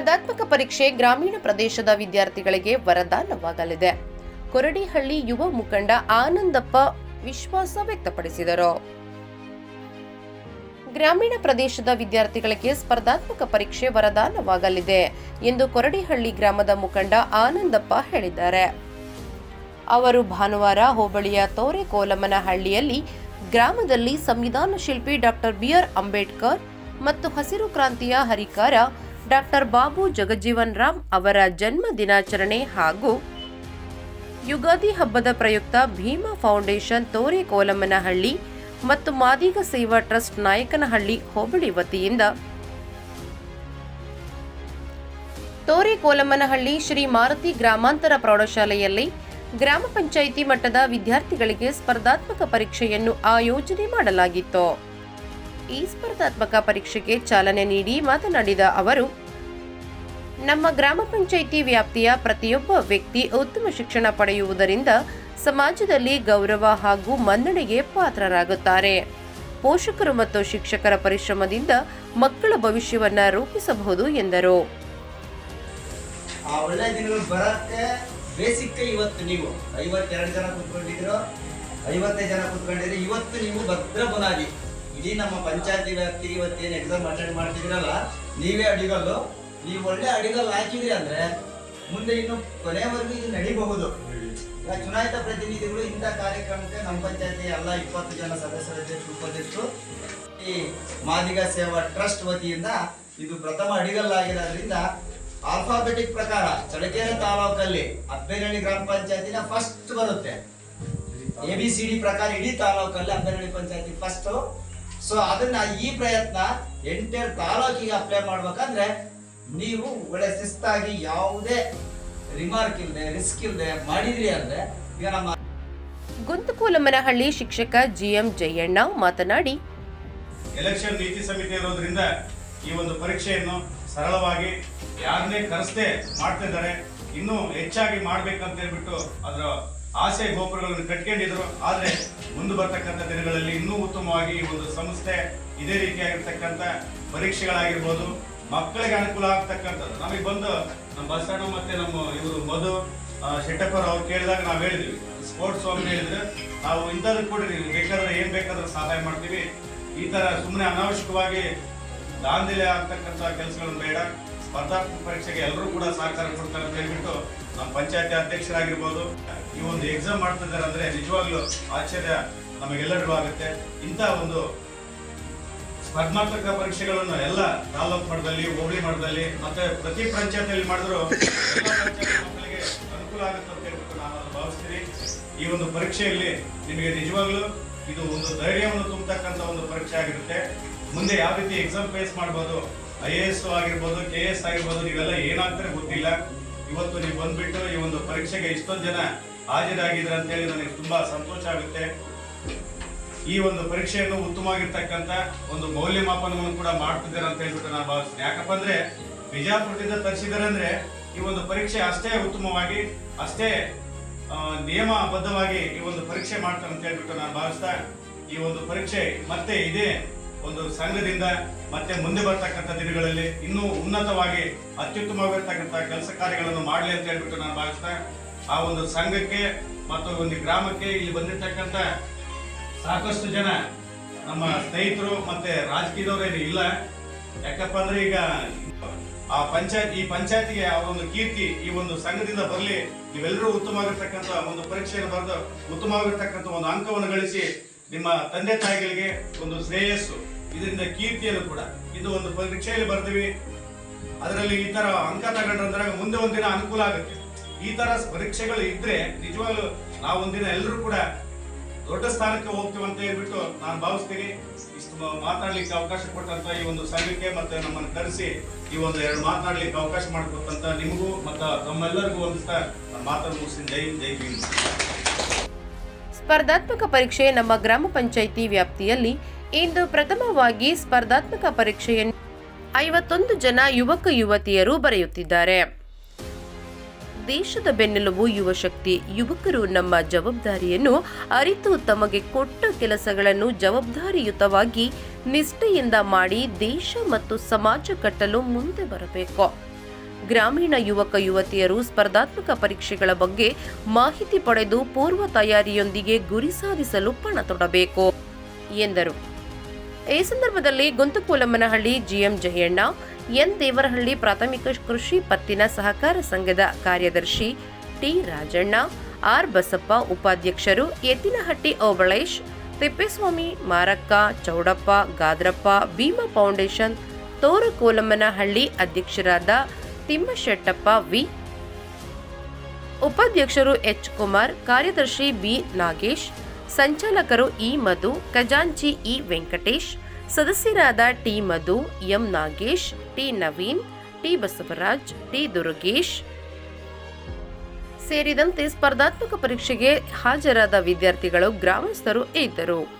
ಸ್ಪರ್ಧಾತ್ಮಕ ಪರೀಕ್ಷೆ ಗ್ರಾಮೀಣ ಪ್ರದೇಶದ ವಿದ್ಯಾರ್ಥಿಗಳಿಗೆ ವರದಾನವಾಗಲಿದೆ. ಕೊರಡಿಹಳ್ಳಿ ಯುವ ಮುಖಂಡ ಆನಂದಪ್ಪ ವಿಶ್ವಾಸ ವ್ಯಕ್ತಪಡಿಸಿದರು. ಗ್ರಾಮೀಣ ಪ್ರದೇಶದ ವಿದ್ಯಾರ್ಥಿಗಳಿಗೆ ಸ್ಪರ್ಧಾತ್ಮಕ ಪರೀಕ್ಷೆ ವರದಾನವಾಗಲಿದೆ ಎಂದು ಕೊರಡಿಹಳ್ಳಿ ಗ್ರಾಮದ ಮುಖಂಡ ಆನಂದಪ್ಪ ಹೇಳಿದ್ದಾರೆ. ಅವರು ಭಾನುವಾರ ಹೋಬಳಿಯ ತೋರೆಕೋಲಮನಹಳ್ಳಿಯಲ್ಲಿ ಗ್ರಾಮದಲ್ಲಿ ಸಂವಿಧಾನ ಶಿಲ್ಪಿ ಡಾಕ್ಟರ್ ಬಿಆರ್ ಅಂಬೇಡ್ಕರ್ ಮತ್ತು ಹಸಿರು ಕ್ರಾಂತಿಯ ಹರಿಕಾರ ಡಾಕ್ಟರ್ ಬಾಬು ಜಗಜೀವನ್ ರಾಮ್ ಅವರ ಜನ್ಮ ದಿನಾಚರಣೆ ಹಾಗೂ ಯುಗಾದಿ ಹಬ್ಬದ ಪ್ರಯುಕ್ತ ಭೀಮಾ ಫೌಂಡೇಶನ್ ತೋರೆ ಕೋಲಮ್ಮನಹಳ್ಳಿ ಮತ್ತು ಮಾದಿಗ ಸೇವಾ ಟ್ರಸ್ಟ್ ನಾಯಕನಹಳ್ಳಿ ಹೋಬಳಿ ವತಿಯಿಂದ ತೋರೆ ಕೋಲಮ್ಮನಹಳ್ಳಿ ಶ್ರೀ ಮಾರುತಿ ಗ್ರಾಮಾಂತರ ಪ್ರೌಢಶಾಲೆಯಲ್ಲಿ ಗ್ರಾಮ ಪಂಚಾಯಿತಿ ಮಟ್ಟದ ವಿದ್ಯಾರ್ಥಿಗಳಿಗೆ ಸ್ಪರ್ಧಾತ್ಮಕ ಪರೀಕ್ಷೆಯನ್ನು ಆಯೋಜನೆ ಮಾಡಲಾಗಿತ್ತು. ಈ ಸ್ಪರ್ಧಾತ್ಮಕ ಪರೀಕ್ಷೆಗೆ ಚಾಲನೆ ನೀಡಿ ಮಾತನಾಡಿದ ಅವರು, ನಮ್ಮ ಗ್ರಾಮ ಪಂಚಾಯಿತಿ ವ್ಯಾಪ್ತಿಯ ಪ್ರತಿಯೊಬ್ಬ ವ್ಯಕ್ತಿ ಉತ್ತಮ ಶಿಕ್ಷಣ ಪಡೆಯುವುದರಿಂದ ಸಮಾಜದಲ್ಲಿ ಗೌರವ ಹಾಗೂ ಮನ್ನಣೆಗೆ ಪಾತ್ರರಾಗುತ್ತಾರೆ. ಪೋಷಕರು ಮತ್ತು ಶಿಕ್ಷಕರ ಪರಿಶ್ರಮದಿಂದ ಮಕ್ಕಳ ಭವಿಷ್ಯವನ್ನ ರೂಪಿಸಬಹುದು ಎಂದರು. ಐವತ್ತೆರಡು ಜನ ಕುತ್ಕೊಂಡಿದ್ರು ಐವತ್ತೈದು ಜನ ಕುತ್ಕೊಂಡಿದ್ರೆ ಇವತ್ತು ನೀವು ಭದ್ರ ಬುನಾದಿ. ಇಡೀ ನಮ್ಮ ಪಂಚಾಯತಿ ವ್ಯಾಪ್ತಿಗೆ ಇವತ್ತೇನು ಎಕ್ಸಾಮ್ ಅಟೆಂಡ್ ಮಾಡ್ತಿದ್ದೀರಲ್ಲ, ನೀವೇ ಅಡಿಗಲ್ಲು. ನೀವು ಒಳ್ಳೆ ಅಡಿಗಲ್ಲು ಹಾಕಿದ್ರಿ ಅಂದ್ರೆ ಮುಂದೆ ಇನ್ನು ಕೊನೆವರೆಗೂ ಇದು ನಡಿಬಹುದು. ಚುನಾಯಿತ ಪ್ರತಿನಿಧಿಗಳು ಇಂಥ ಕಾರ್ಯಕ್ರಮಕ್ಕೆ ನಮ್ಮ ಪಂಚಾಯತಿ ಎಲ್ಲ ಇಪ್ಪತ್ತು ಜನ ಸದಸ್ಯರ ಉಪಾಧ್ಯಕ್ಷರು ಈ ಮಾದಿಗ ಸೇವಾ ಟ್ರಸ್ಟ್ ವತಿಯಿಂದ ಇದು ಪ್ರಥಮ ಅಡಿಗಲ್ಲಾಗಿರೋದ್ರಿಂದ ಆಲ್ಫಾಬೆಟಿಕ್ ಪ್ರಕಾರ ಚಳಕೆರೆ ತಾಲೂಕಲ್ಲಿ ಅಬ್ಬೇರಳ್ಳಿ ಗ್ರಾಮ ಪಂಚಾಯತಿನ ಫಸ್ಟ್ ಬರುತ್ತೆ. ಎ ಬಿ ಸಿ ಡಿ ಪ್ರಕಾರ ಇಡೀ ತಾಲೂಕಲ್ಲಿ ಅಬ್ಬೇರಳ್ಳಿ ಪಂಚಾಯತಿ ಫಸ್ಟ್ ಸೊ ಅದನ್ನ ಈ ಪ್ರಯತ್ನ ಎಂಟೈರ್ ತಾಲೂಕಿಗೆ ಅಪ್ಲೈ ಮಾಡ್ಬೇಕಂದ್ರೆ ನೀವು ಒಳ್ಳೆ ಶಿಸ್ತಾಗಿ ಯಾವುದೇ ರಿಮಾರ್ಕ್ ಇಲ್ಲದೆ ರಿಸ್ಕ್ ಇಲ್ಲದೆ ಮಾಡಿದ್ರಿ ಅಂದ್ರೆ ಈಗ ನಮ್ಮ ಗುಂತಕೂಲಮ್ಮನಹಳ್ಳಿ ಶಿಕ್ಷಕ ಜಿಎಂ ಜಯಣ್ಣ ಮಾತನಾಡಿ ಎಲೆಕ್ಷನ್ ನೀತಿ ಸಮಿತಿ ಇರೋದ್ರಿಂದ ಈ ಒಂದು ಪರೀಕ್ಷೆಯನ್ನು ಸರಳವಾಗಿ ಯಾರನ್ನೇ ಕರೆಸದೆ ಮಾಡ್ತಿದ್ದಾರೆ ಇನ್ನೂ ಹೆಚ್ಚಾಗಿ ಮಾಡ್ಬೇಕಂತ ಹೇಳ್ಬಿಟ್ಟು ಅದರ ಆಸೆ ಗೋಪುರಗಳನ್ನು ಕಟ್ಕೊಂಡಿದ್ರು. ಆದ್ರೆ ಮುಂದೆ ಬರ್ತಕ್ಕಂಥ ದಿನಗಳಲ್ಲಿ ಇನ್ನೂ ಉತ್ತಮವಾಗಿ ಒಂದು ಸಂಸ್ಥೆ ಇದೇ ರೀತಿಯಾಗಿರ್ತಕ್ಕಂಥ ಪರೀಕ್ಷೆಗಳಾಗಿರ್ಬೋದು, ಮಕ್ಕಳಿಗೆ ಅನುಕೂಲ ಆಗ್ತಕ್ಕಂಥದ್ದು. ನಮಗೆ ಬಂದು ನಮ್ಮ ಬಸಣ್ಣ ಮತ್ತೆ ನಮ್ಮ ಇವರು ಮಧು ಶೆಟ್ಟಪ್ಪರ್ ಅವ್ರು ಕೇಳಿದಾಗ ನಾವು ಹೇಳಿದ್ವಿ. ಸ್ಪೋರ್ಟ್ಸ್ ಸ್ವಾಮಿ ಹೇಳಿದ್ರೆ. ನಾವು ಇಂಥದ್ದು ಕೊಡ್ರಿ ಬೇಕಾದ್ರೆ ಏನ್ ಬೇಕಾದ್ರೂ ಸಹಾಯ ಮಾಡ್ತೀವಿ. ಈ ತರ ಸುಮ್ಮನೆ ಅನಾವಶ್ಯಕವಾಗಿ ದಾಂದಿಲೆ ಆಗ್ತಕ್ಕಂಥ ಕೆಲಸಗಳನ್ನು ಬೇಡ. ಸ್ಪರ್ಧಾತ್ಮಕ ಪರೀಕ್ಷೆಗೆ ಎಲ್ಲರೂ ಕೂಡ ಸಹಕಾರ ಕೊಡ್ತಾರೆ ಅಂತ ಹೇಳ್ಬಿಟ್ಟು ನಮ್ಮ ಪಂಚಾಯತಿ ಅಧ್ಯಕ್ಷರಾಗಿರ್ಬೋದು, ಈ ಒಂದು ಎಕ್ಸಾಮ್ ಮಾಡ್ತಿದ್ದಾರೆ ಅಂದ್ರೆ ನಿಜವಾಗ್ಲೂ ಆಶ್ಚರ್ಯ ನಮಗೆಲ್ಲರಿಗೂ ಆಗುತ್ತೆ. ಇಂಥ ಒಂದು ಸ್ಪರ್ಧಾತ್ಮಕ ಪರೀಕ್ಷೆಗಳನ್ನು ಎಲ್ಲ ತಾಲೂಕು ಮಟ್ಟದಲ್ಲಿ, ಹೋಬಳಿ ಮಟ್ಟದಲ್ಲಿ, ಮತ್ತೆ ಪ್ರತಿ ಪಂಚಾಯತಿಯಲ್ಲಿ ಮಾಡಿದ್ರು ಮಕ್ಕಳಿಗೆ ಅನುಕೂಲ ಆಗುತ್ತೆ ಅಂತ ಹೇಳ್ಬಿಟ್ಟು ನಾನು ಭಾವಿಸ್ತೀನಿ. ಈ ಒಂದು ಪರೀಕ್ಷೆಯಲ್ಲಿ ನಿಮಗೆ ನಿಜವಾಗ್ಲೂ ಇದು ಒಂದು ಧೈರ್ಯವನ್ನು ತುಂಬತಕ್ಕಂಥ ಒಂದು ಪರೀಕ್ಷೆ ಆಗಿರುತ್ತೆ. ಮುಂದೆ ಯಾವ ರೀತಿ ಎಕ್ಸಾಮ್ ಫೇಸ್ ಮಾಡ್ಬೋದು, ಐ ಎ ಎಸ್ ಆಗಿರ್ಬೋದು, ಕೆ ಎಸ್ ಆಗಿರ್ಬೋದು, ನೀವೆಲ್ಲ ಏನಾಗ್ತಾರೆ ಗೊತ್ತಿಲ್ಲ. ಇವತ್ತು ನೀವು ಬಂದ್ಬಿಟ್ಟು ಈ ಒಂದು ಪರೀಕ್ಷೆಗೆ ಇಷ್ಟೊಂದು ಜನ ಹಾಜರಾಗಿದ್ರೆ ಅಂತ ಹೇಳಿ ನನಗೆ ತುಂಬಾ ಸಂತೋಷ ಆಗುತ್ತೆ. ಈ ಒಂದು ಪರೀಕ್ಷೆಯನ್ನು ಉತ್ತಮವಾಗಿರ್ತಕ್ಕಂಥ ಒಂದು ಮೌಲ್ಯಮಾಪನವನ್ನು ಕೂಡ ಮಾಡ್ತಿದ್ದಾರೆ ಅಂತ ಹೇಳ್ಬಿಟ್ಟು ನಾನು ಭಾವಿಸ್ತೀನಿ. ಯಾಕಪ್ಪ ಅಂದ್ರೆ ಬಿಜಾಪುರದಿಂದ ತರಿಸಿದ್ದಾರೆ ಈ ಒಂದು ಪರೀಕ್ಷೆ ಅಷ್ಟೇ ಉತ್ತಮವಾಗಿ, ಅಷ್ಟೇ ನಿಯಮಬದ್ಧವಾಗಿ ಈ ಒಂದು ಪರೀಕ್ಷೆ ಮಾಡ್ತಾರೆ ಅಂತ ಹೇಳ್ಬಿಟ್ಟು ನಾನು ಭಾವಿಸ್ತಾ ಈ ಒಂದು ಪರೀಕ್ಷೆ ಮತ್ತೆ ಇದೇ ಒಂದು ಸಂಘದಿಂದ ಮತ್ತೆ ಮುಂದೆ ಬರ್ತಕ್ಕಂಥ ದಿನಗಳಲ್ಲಿ ಇನ್ನೂ ಉನ್ನತವಾಗಿ ಅತ್ಯುತ್ತಮವಾಗಿರ್ತಕ್ಕಂಥ ಕೆಲಸ ಕಾರ್ಯಗಳನ್ನು ಮಾಡಲಿ ಅಂತ ಹೇಳ್ಬಿಟ್ಟು ನಾನು ಭಾವಿಸ್ತಾ, ಆ ಒಂದು ಸಂಘಕ್ಕೆ ಮತ್ತು ಒಂದು ಗ್ರಾಮಕ್ಕೆ ಇಲ್ಲಿ ಬಂದಿರ್ತಕ್ಕಂಥ ಸಾಕಷ್ಟು ಜನ ನಮ್ಮ ಸ್ನೇಹಿತರು ಮತ್ತೆ ರಾಜಕೀಯದವರೇನು ಇಲ್ಲ. ಯಾಕಪ್ಪ ಅಂದ್ರೆ ಈಗ ಆ ಪಂಚಾಯತ್, ಈ ಪಂಚಾಯತಿಗೆ ಆ ಒಂದು ಕೀರ್ತಿ ಈ ಒಂದು ಸಂಘದಿಂದ ಬರಲಿ, ನೀವೆಲ್ಲರೂ ಉತ್ತಮವಾಗಿರ್ತಕ್ಕಂಥ ಒಂದು ಪರೀಕ್ಷೆಯನ್ನು ಬರೆದು ಉತ್ತಮವಾಗಿರ್ತಕ್ಕಂಥ ಒಂದು ಅಂಕವನ್ನು ಗಳಿಸಿ ನಿಮ್ಮ ತಂದೆ ತಾಯಿಗಳಿಗೆ ಒಂದು ಶ್ರೇಯಸ್ಸು. ಇದರಿಂದ ಕೀರ್ತಿಯನ್ನು ಕೂಡ. ಇದು ಒಂದು ಪರೀಕ್ಷೆಯಲ್ಲಿ ಬರ್ತೀವಿ. ಅದರಲ್ಲಿ ಈ ತರ ಅಂಕ ತಗೊಂಡ್ರೆ ಮುಂದೆ ಒಂದಿನ ಅನುಕೂಲ ಆಗುತ್ತೆ. ಈ ತರ ಪರೀಕ್ಷೆಗಳು ಇದ್ರೆ ನಿಜವಾಗ್ಲು ನಾವು ಒಂದಿನ ಎಲ್ಲರೂ ಕೂಡ ದೊಡ್ಡ ಸ್ಥಾನಕ್ಕೆ ಹೋಗ್ತೀವಿ ಅಂತ ಹೇಳ್ಬಿಟ್ಟು ನಾನು ಭಾವಿಸ್ತೀನಿ. ಇಷ್ಟು ಮಾತಾಡ್ಲಿಕ್ಕೆ ಅವಕಾಶ ಕೊಟ್ಟಂತ ಈ ಒಂದು ಸಂಘಕ್ಕೆ ಮತ್ತೆ ನಮ್ಮನ್ನು ಕರೆಸಿ ಈ ಒಂದು ಎರಡು ಮಾತಾಡ್ಲಿಕ್ಕೆ ಅವಕಾಶ ಮಾಡಿಕೊಟ್ಟಂತ ನಿಮಗೂ ಮತ್ತು ತಮ್ಮೆಲ್ಲರಿಗೂ ಒಂದು ಮಾತನ್ನು ಮುಗಿಸಿ ಜೈ ಜೈ ಭೀಮ್. ಸ್ಪರ್ಧಾತ್ಮಕ ಪರೀಕ್ಷೆ ನಮ್ಮ ಗ್ರಾಮ ಪಂಚಾಯಿತಿ ವ್ಯಾಪ್ತಿಯಲ್ಲಿ ಇಂದು ಪ್ರಥಮವಾಗಿ ಸ್ಪರ್ಧಾತ್ಮಕ ಪರೀಕ್ಷೆಯನ್ನು ಐವತ್ತೊಂದು ಜನ ಯುವಕ ಯುವತಿಯರು ಬರೆಯುತ್ತಿದ್ದಾರೆ. ದೇಶದ ಬೆನ್ನೆಲುಬು ಯುವಶಕ್ತಿ ಯುವಕರು ನಮ್ಮ ಜವಾಬ್ದಾರಿಯನ್ನು ಅರಿತು ತಮಗೆ ಕೊಟ್ಟ ಕೆಲಸಗಳನ್ನು ಜವಾಬ್ದಾರಿಯುತವಾಗಿ ನಿಷ್ಠೆಯಿಂದ ಮಾಡಿ ದೇಶ ಮತ್ತು ಸಮಾಜ ಕಟ್ಟಲು ಮುಂದೆ ಬರಬೇಕು. ಗ್ರಾಮೀಣ ಯುವಕ ಯುವತಿಯರು ಸ್ಪರ್ಧಾತ್ಮಕ ಪರೀಕ್ಷೆಗಳ ಬಗ್ಗೆ ಮಾಹಿತಿ ಪಡೆದು ಪೂರ್ವ ತಯಾರಿಯೊಂದಿಗೆ ಗುರಿ ಸಾಧಿಸಲು ಪಣ ತೊಡಬೇಕು ಎಂದರು. ಈ ಸಂದರ್ಭದಲ್ಲಿ ಗುಂತಕೂಲಮ್ಮನಹಳ್ಳಿ ಜಿಎಂ ಜಯಣ್ಣ, ಎನ್ ದೇವರಹಳ್ಳಿ ಪ್ರಾಥಮಿಕ ಕೃಷಿ ಪತ್ತಿನ ಸಹಕಾರ ಸಂಘದ ಕಾರ್ಯದರ್ಶಿ ಟಿ ರಾಜಣ್ಣ, ಆರ್ ಬಸಪ್ಪ ಉಪಾಧ್ಯಕ್ಷರು ಎತ್ತಿನಹಟ್ಟಿ ಓಬಳೇಶ್, ತಿಪ್ಪೇಸ್ವಾಮಿ ಮಾರಕ್ಕ, ಚೌಡಪ್ಪ, ಗಾದ್ರಪ್ಪ, ಭೀಮಾ ಫೌಂಡೇಶನ್, ತೋರಕೋಲಮ್ಮನಹಳ್ಳಿ ಅಧ್ಯಕ್ಷರಾದ ತಿಮ್ಮಶೆಟ್ಟಪ್ಪ ವಿ. ಉಪಾಧ್ಯಕ್ಷರು ಎಚ್. ಕುಮಾರ್, ಕಾರ್ಯದರ್ಶಿ ಬಿ. ನಾಗೇಶ್, ಸಂಚಾಲಕರು ಇ. ಮಧು, ಖಜಾಂಚಿ ಇ. ವೆಂಕಟೇಶ್, ಸದಸ್ಯರಾದ T. Madhu, M. Nagesh, T. Naveen, T. Basavaraj, T. Durgesh ಸೇರಿದಂತೆ ಸ್ಪರ್ಧಾತ್ಮಕ ಪರೀಕ್ಷೆಗೆ ಹಾಜರಾದ ವಿದ್ಯಾರ್ಥಿಗಳು, ಗ್ರಾಮಸ್ಥರು ಇದ್ದರು.